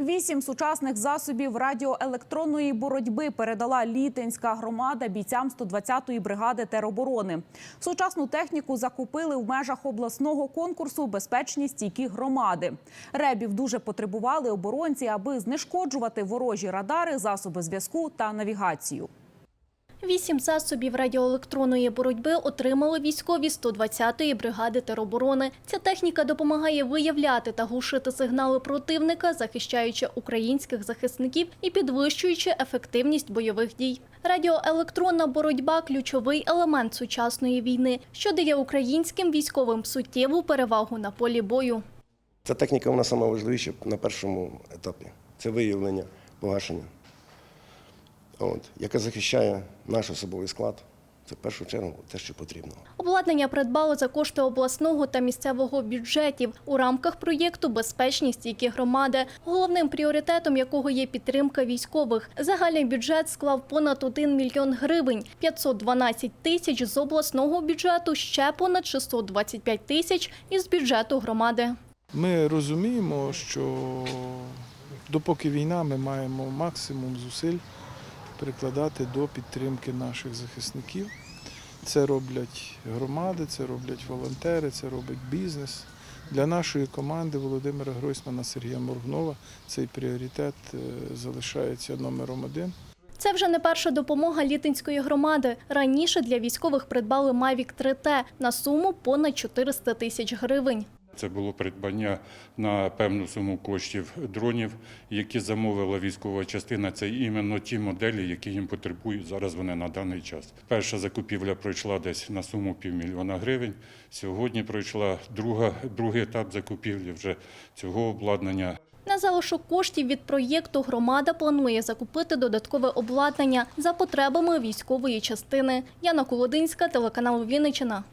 Вісім сучасних засобів радіоелектронної боротьби передала Літинська громада бійцям 120-ї бригади тероборони. Сучасну техніку закупили в межах обласного конкурсу Безпечні стійкі громади. Ребів дуже потребували оборонці, аби знешкоджувати ворожі радари, засоби зв'язку та навігацію. Вісім засобів радіоелектронної боротьби отримали військові 120-ї бригади тероборони. Ця техніка допомагає виявляти та глушити сигнали противника, захищаючи українських захисників і підвищуючи ефективність бойових дій. Радіоелектронна боротьба ключовий елемент сучасної війни, що дає українським військовим суттєву перевагу на полі бою. Ця техніка вона сама важливіша на першому етапі. Це виявлення, погашення, От, яка захищає наш особовий склад. Це в першу чергу те, що потрібно. Обладнання придбали за кошти обласного та місцевого бюджетів у рамках проєкту Безпечні стійкі громади, головним пріоритетом якого є підтримка військових. Загальний бюджет склав понад 1 мільйон гривень, 512 тисяч з обласного бюджету, ще понад 625 тисяч із бюджету громади. Ми розуміємо, що допоки війна, ми маємо максимум зусиль прикладати до підтримки наших захисників. Це роблять громади, це роблять волонтери, це робить бізнес. Для нашої команди Володимира Гройсмана, Сергія Моргнова цей пріоритет е, залишається номером один. Це вже не перша допомога літинської громади. Раніше для військових придбали Mavic 3T на суму понад 400 тисяч гривень. Це було придбання на певну суму коштів дронів, які замовила військова частина. Це іменно ті моделі, які їм потребують зараз. Вони на даний час. Перша закупівля пройшла десь на суму півмільйона гривень. Сьогодні пройшла друга, другий етап закупівлі вже цього обладнання. На залишок коштів від проєкту громада планує закупити додаткове обладнання за потребами військової частини. Яна Колодинська, телеканал Вінниччина.